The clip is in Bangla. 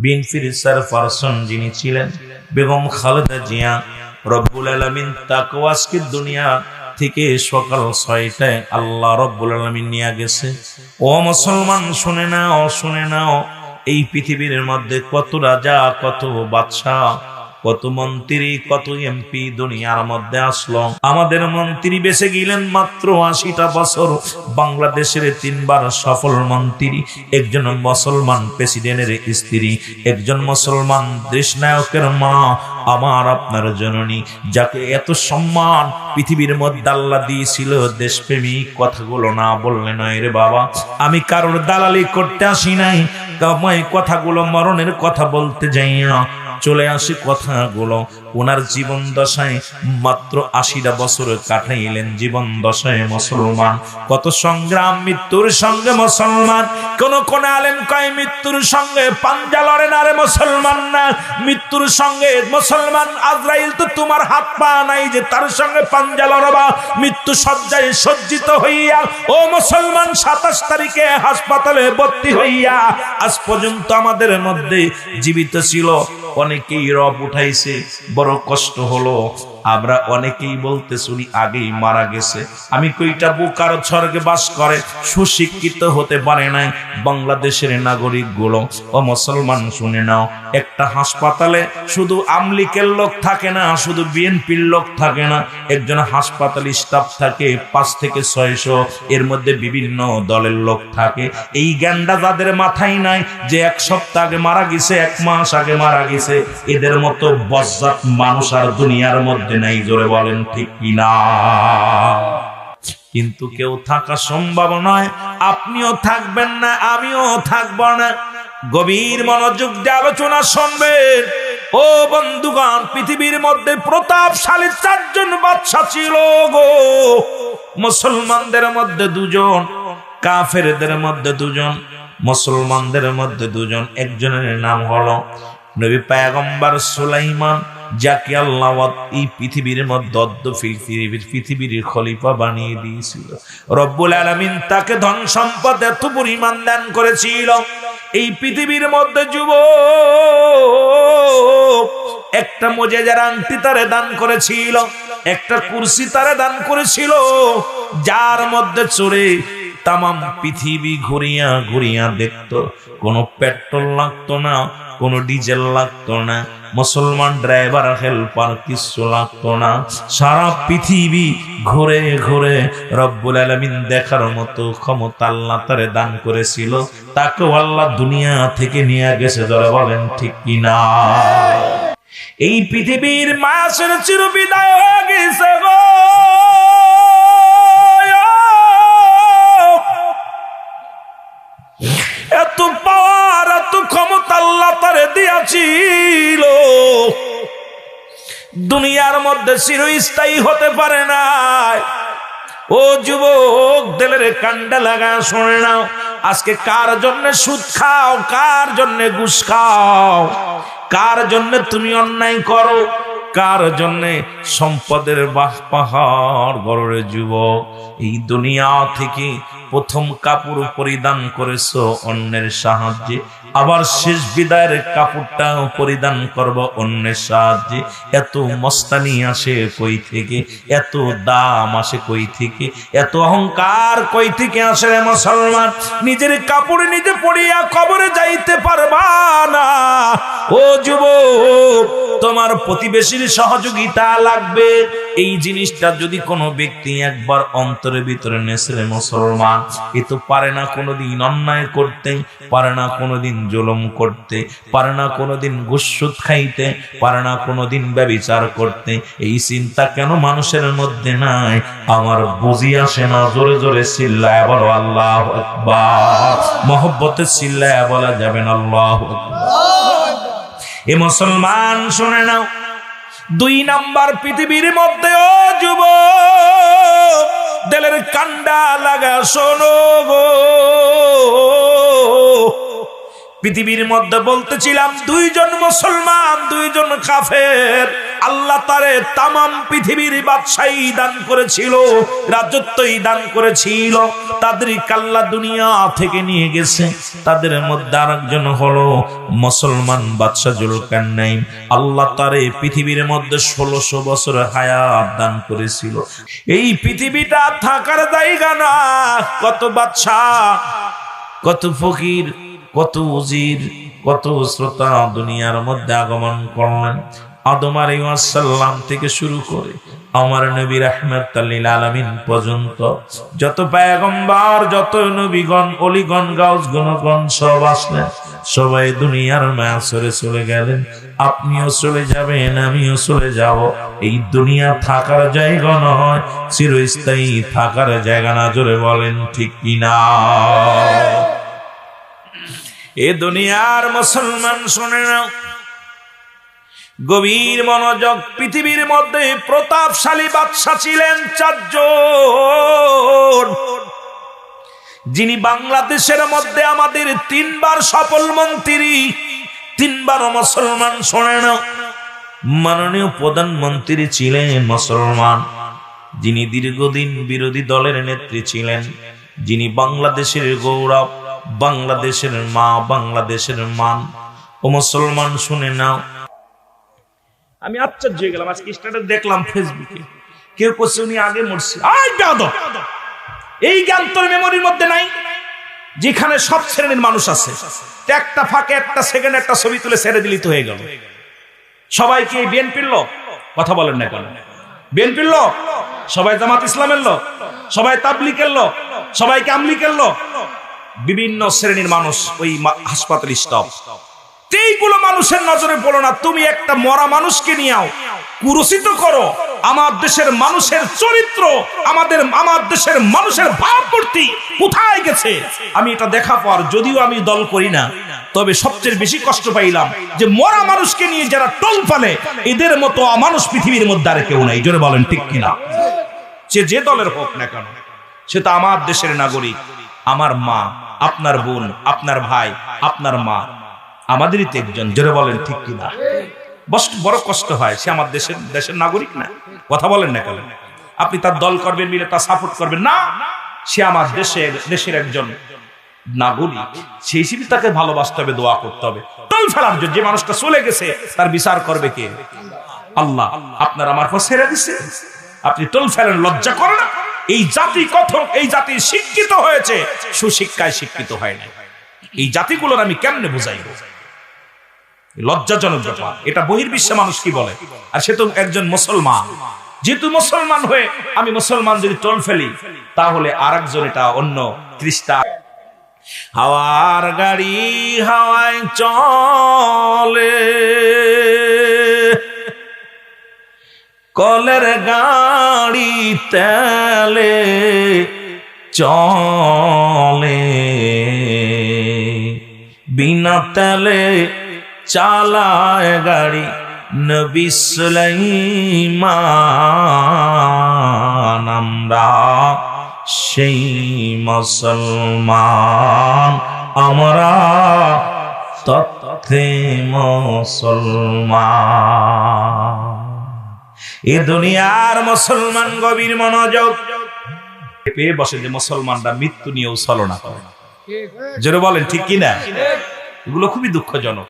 বিএনপির পারসন যিনি ছিলেন, বেগম খালেদা জিয়া, রব্বুল আলমিন তাকেও দুনিয়া থেকে সকাল ছয়টায় আল্লাহ রব্বুল আলমিন নিয়ে গেছে। ও মুসলমান, শুনে নাও শুনে নাও, এই পৃথিবীর মধ্যে কত রাজা, কত বাদশাহ কত মন্ত্রী কত এমপি দুনিয়ার মধ্যে আসলো আমাদের মন্ত্রী বেঁচে গেলেন মাত্র আশিটা বছর। বাংলাদেশের তিনবার সফল মন্ত্রী, একজন মুসলমান প্রেসিডেন্টের স্ত্রী, একজন মুসলমান দেশ নায়কের মা, আমার, আপনার জননী, যাকে এত সম্মান পৃথিবীর মধ্যে আল্লাহ দিয়েছিল দেশপ্রেমিক কথাগুলো না বললে নয় রে বাবা। আমি কারোর দালালি করতে আসি নাই কথাগুলো মরণের কথা বলতে যাই না। চলে আসে কথাগুলো। ওনার জীবন দশায় মাত্র আশিটা বছর কাটাইলেন জীবন দশায় মুসলমান। কত সংগ্রাম, মৃত্যুর সঙ্গে মুসলমান। কোন কোন আলেম কয়, মৃত্যুর সঙ্গে পাঞ্জা লড়ে না রে মুসলমান না। মৃত্যুর সঙ্গে মুসলমান, আজরাইল তো তোমার হাত পা নাই যে তার সঙ্গে পাঞ্জা লড়বা। মৃত্যু সজ্জায় সজ্জিত হইয়া, ও মুসলমান, সাতাশ তারিখে হাসপাতালে ভর্তি হইয়া, আজ পর্যন্ত আমাদের মধ্যে জীবিত ছিল। অনেকেই রব উঠাইছে বড় কষ্ট হলো। আমরা অনেকেই বলতে শুনি, আগেই মারা গেছে। আমি কইটা বুকার স্বর্গে বাস করে, সুশিক্ষিত হতে পারে নাই বাংলাদেশের নাগরিকগুলো ও মুসলমান, শুনে নাও, একটা হাসপাতালে শুধু আমলিকের লোক থাকে না, শুধু বিএনপির লোক থাকে না, একজন হাসপাতাল স্টাফ থাকে পাঁচ থেকে ছয়শো, এর মধ্যে বিভিন্ন দলের লোক থাকে। এই জ্ঞানটা যাদের মাথায় নাই যে এক সপ্তাহ আগে মারা গেছে, এক মাস আগে মারা গেছে, এদের মতো বজ্জাত মানুষ আর দুনিয়ার মধ্যে নাই, জোরে বলেন, ঠিক কিনা? কিন্তু কেউ থাকা সম্ভব নয়, আপনিও থাকবেন না, আমিও থাকব না। গভীর মনোযোগ দিয়ে আলোচনা শুনবেন। ও বন্ধুগণ, পৃথিবীর মধ্যে প্রতাপশালী চারজন বাদশা ছিল গো। মুসলমানদের মধ্যে দুজন, কাফেরদের মধ্যে দুজন, মুসলমানদের মধ্যে দুজন। একজনের নাম হলো নবী পায়গম্বর সুলাইমান যাকে আল্লাহ এই পৃথিবীর মধ্যে পৃথিবীর খলিফা বানিয়ে দিয়েছিল। রব্বুল আলমিন তাকে ধন সম্পদ এত পরিমাণ দান করেছিল। এই পৃথিবীর মধ্যে যুব একটা মজেজার আংটি তারে দান করেছিল, একটা কুরসি তারে দান করেছিল, যার মধ্যে চড়ে তামাম পৃথিবী ঘুরিয়া ঘুরিয়া দেখতো, কোনো পেট্রোল লাগতো না, কোনো ডিজেল লাগতো না, মুসলমান ড্রাইভার, হেল্পার কিছু লাগতো না। সারা পৃথিবী ঘুরে ঘুরে রব্বুল আলমিন দেখার মতো ক্ষমতা আল্লাহ তারে দান করেছিল। তাকে আল্লাহ দুনিয়া থেকে নিয়ে গেছে যারা বলেন ঠিক কিনা? এই পৃথিবীর মাসের চির বিদায় হয়ে গেছে গো। দিয়াছিল দুনিয়ার মধ্যে চিরস্থায়ী হতে পারে না ও যুবক, দেলের কান্ডা লাগা, শোনে আজকে কার জন্য সুদ খাও, কার জন্য খাও? কার জন্য তুমি অন্যায় করো? কার জন্য সম্পদের বাহ পাহাড় গড়ে যুবক? এই দুনিয়া থেকে প্রথম কাপড় পরিধান করেছ অন্যের সাহায্যে। আবার শেষ বিদায়ের কাপড়টা পরিধান করব অন্যের সাহায্যে। এত মস্তানি আসে কই থেকে? এত দাম আসে কই থেকে? এত অহংকার কই থেকে আসে রে মুসলমান? নিজের কাপড় নিজে পড়িয়া কবরে যাইতে পারবা না। ও যুবক তোমার প্রতিবেশীর সহযোগিতা লাগবে। এই জিনিসটা যদি কোনো ব্যক্তি একবার অন্তরের ভিতরে নেসলে মুসলমান, এ তো পারে না কোনোদিন অন্যায় করতে, পারে না কোনোদিন জুলুম করতে, পারে না কোনোদিন গুসুদ খাইতে, পারে না কোনোদিন ব্যবিচার করতে। এই চিন্তা কেন মানুষের মধ্যে নাই? আমার বুঝি আসে না, জোরে জোরে চিল্লায় বলো আল্লাহ আকবার। চিল্লায় বলা যাবেন আল্লাহ এ মুসলমান, শুনে নাও। দুই নাম্বার পৃথিবীর মধ্যে ও যুব দেলের কান্ডা লাগা শোনো গো। পৃথিবীর মধ্যে বলতেছিলাম, দুইজন মুসলমান, দুইজন কাফের। আল্লাহ তারে তামাম পৃথিবীর বাদশাহী দান করেছিল, রাজত্বই দান করেছিল, তাদের কাল্লা দুনিয়া থেকে নিয়ে গেছে। তাদের মধ্যে আরেকজন হলো মুসলমান বাদশাহ জুলকারনাইন আল্লাহ তারে পৃথিবীর মধ্যে ষোলোশো বছর হায়াত দান করেছিল। এই পৃথিবীটা থাকার জায়গা না। কত বাদশাহ, কত ফকির, কত উজির, কত শ্রোতা দুনিয়ার মধ্যে আগমন করলেন। আদম আলাইসাল্লাম থেকে শুরু করে আমার নবী রহমত আলমিন পর্যন্ত যত পায়গম্বার, যত নবীগণ, অলিগণ, গাউস, গণগণ সব আসলেন। সবাই দুনিয়ার মায়া সরে চলে গেলেন। আপনিও চলে যাবেন, আমিও চলে যাব। এই দুনিয়া থাকার জায়গা নয়, চিরস্থায়ী থাকার জায়গা না, জোরে বলেন ঠিক কিনা? এ দুনিয়ার মুসলমান শোনে না গভীর মনোযোগ পৃথিবীর মধ্যে প্রতাপশালী বাদশা ছিলেন চারজন। যিনি বাংলাদেশের মধ্যে আমাদের তিনবার সফল মন্ত্রী, তিনবার মুসলমান শোনে না মাননীয় প্রধানমন্ত্রী ছিলেন মুসলমান। যিনি দীর্ঘদিন বিরোধী দলের নেত্রী ছিলেন। যিনি বাংলাদেশের গৌরব, বাংলাদেশের মা, বাংলাদেশের মান। ও মুসলমান শুনে নাও আমি আশ্চর্য হয়ে গেলাম, আজকে স্ট্যাটাস দেখলাম ফেসবুকে কেউ করছে উনি আগে মরছে। এই জ্ঞান তোর মেমোরির মধ্যে নাই, যেখানে সব শ্রেণির মানুষ আছে। একটা ফাঁকে, একটা সেকেন্ড একটা ছবি তুলে ছেড়ে দিলিত হয়ে গেল। সবাই কি বিএনপির লোক? কথা বলেন না কেন। বিএনপির লোক? সবাই জামাত ইসলামের লোক? সবাই তাবলিকের লোক? সবাই কামলিকের লোক? বিভিন্ন শ্রেণির মানুষ ওই হাসপাতাল স্টাফ এইগুলো মানুষের নজরে পড়ো না, তুমি একটা মরা মানুষকে নিয়েও কুরসিত করো। আমার দেশের মানুষের চরিত্র, আমাদের, আমার দেশের মানুষের ভাবমূর্তি কোথায় গেছে? আমি এটা দেখা পর যদিও আমি দল করি না, তবে সবচেয়ে বেশি কষ্ট পাইলাম যে মরা মানুষকে নিয়ে যারা টোল পালে, এদের মতো মানুষ পৃথিবীর মধ্যে আর কেউ নাই। জোরে বলেন, ঠিক কিনা? সে যে দলের হোক না কেন, সে তো আমার দেশের নাগরিক, আমার মা, আপনার বোন, আপনার ভাই, আপনার মা আমাদেরই তো একজন, জোরে বলেন, ঠিক কিনা? বড় কষ্ট হয়, সে আমার দেশের দেশের নাগরিক না। কথা বলেন না কেন? আপনি তার দল করবেন, মিলে তার সাপোর্ট করবেন। না! সে আমার দেশের দেশের একজন নাগরিক সেই হিসেবে তাকে ভালোবাসতে হবে, দোয়া করতে হবে। টল ফেলার জন্য যে মানুষটা চলে গেছে, তার বিচার করবে কে? আল্লাহ, আপনার আমার ছেড়ে দিচ্ছে আপনি টোল ফেলেন, লজ্জা করে না। এই জাতি কথক, এই জাতি শিক্ষিত হয়েছে, সুশিক্ষায় শিক্ষিত হয় না এই জাতিগুলোর আমি কেমনে বুঝাই লজ্জাজনক ব্যাপার। এটা বহির্বিশ্বে মানুষ কি বলে? আর সে তো একজন মুসলমান। যেহেতু মুসলমান হয়ে আমি মুসলমান যদি টোল ফেলি, তাহলে আর একজন এটা অন্য খ্রিস্টান হাওয়ার গাড়ি হাওয়ায় চলে। কলের গাড়ি তেলে চলে। বিনা তেলে চালায় গাড়ি নবী সুলাইমান, আমরা সেই মুসলমান, আমরা তথ্যে মুসলমান। এ দুনিয়ার মুসলমান গভীর মনোযোগ পেয়ে বসে যে মুসলমানরা মৃত্যু নিয়েও ছলনা করে। জোরে বলেন, ঠিক কিনা? এগুলো খুবই দুঃখজনক।